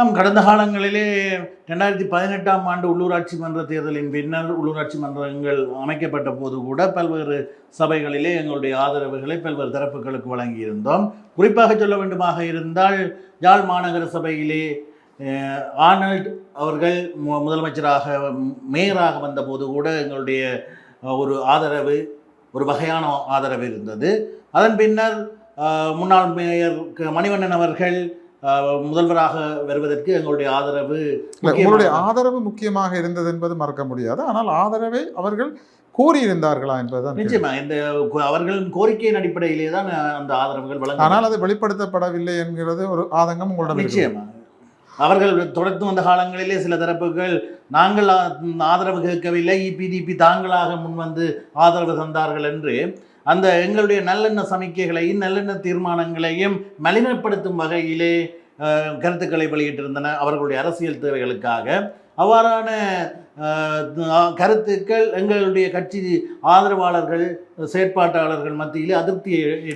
நாம் கடந்த காலங்களிலே ரெண்டாயிரத்தி பதினெட்டாம் ஆண்டு உள்ளூராட்சி மன்ற தேர்தலின் பின்னர் உள்ளூராட்சி மன்றங்கள் அமைக்கப்பட்ட போது கூட பல்வேறு சபைகளிலே எங்களுடைய ஆதரவுகளை பல்வேறு தரப்புகளுக்கு வழங்கியிருந்தோம். குறிப்பாக சொல்ல வேண்டுமாக இருந்தால் யாழ் மாநகர சபையிலே ஆனல்ட் அவர்கள் மு- முதலமைச்சராக மேயராக வந்தபோது கூட எங்களுடைய ஒரு ஆதரவு ஒரு வகையான ஆதரவு இருந்தது. அதன் பின்னர் முன்னாள் மேயர் மணிவண்ணன் அவர்கள் முதல்வராக வருவதற்கு எங்களுடைய ஆதரவு உங்களுடைய. ஆதரவு முக்கியமாக இருந்தது என்பது மறக்க முடியாது ஆனால் ஆதரவை அவர்கள் கூறியிருந்தார்களா என்பதுதான். நிச்சயமா இந்த அவர்களின் கோரிக்கையின் அடிப்படையிலே தான் அந்த ஆதரவுகள் வழங்க ஆனால் அது வெளிப்படுத்தப்படவில்லை என்கிறது ஒரு ஆதங்கம் உங்களிடம். நிச்சயமா அவர்கள் தொடர்ந்து வந்த காலங்களிலே சில தரப்புகள் நாங்கள் ஆதரவு கேட்கவில்லை இபிடிபி தாங்களாக முன்வந்து ஆதரவு தந்தார்கள் என்று அந்த எங்களுடைய நல்லெண்ண சமிக்கைகளையும் நல்லெண்ண தீர்மானங்களையும் மலினப்படுத்தும் வகையிலே கருத்துக்களை வெளியிட்டிருந்தன அவர்களுடைய அரசியல் தேவைகளுக்காக. அவ்வாறான கருத்துக்கள் எங்களுடைய கட்சி ஆதரவாளர்கள் செயற்பாட்டாளர்கள் மத்தியிலே அதிருப்தியை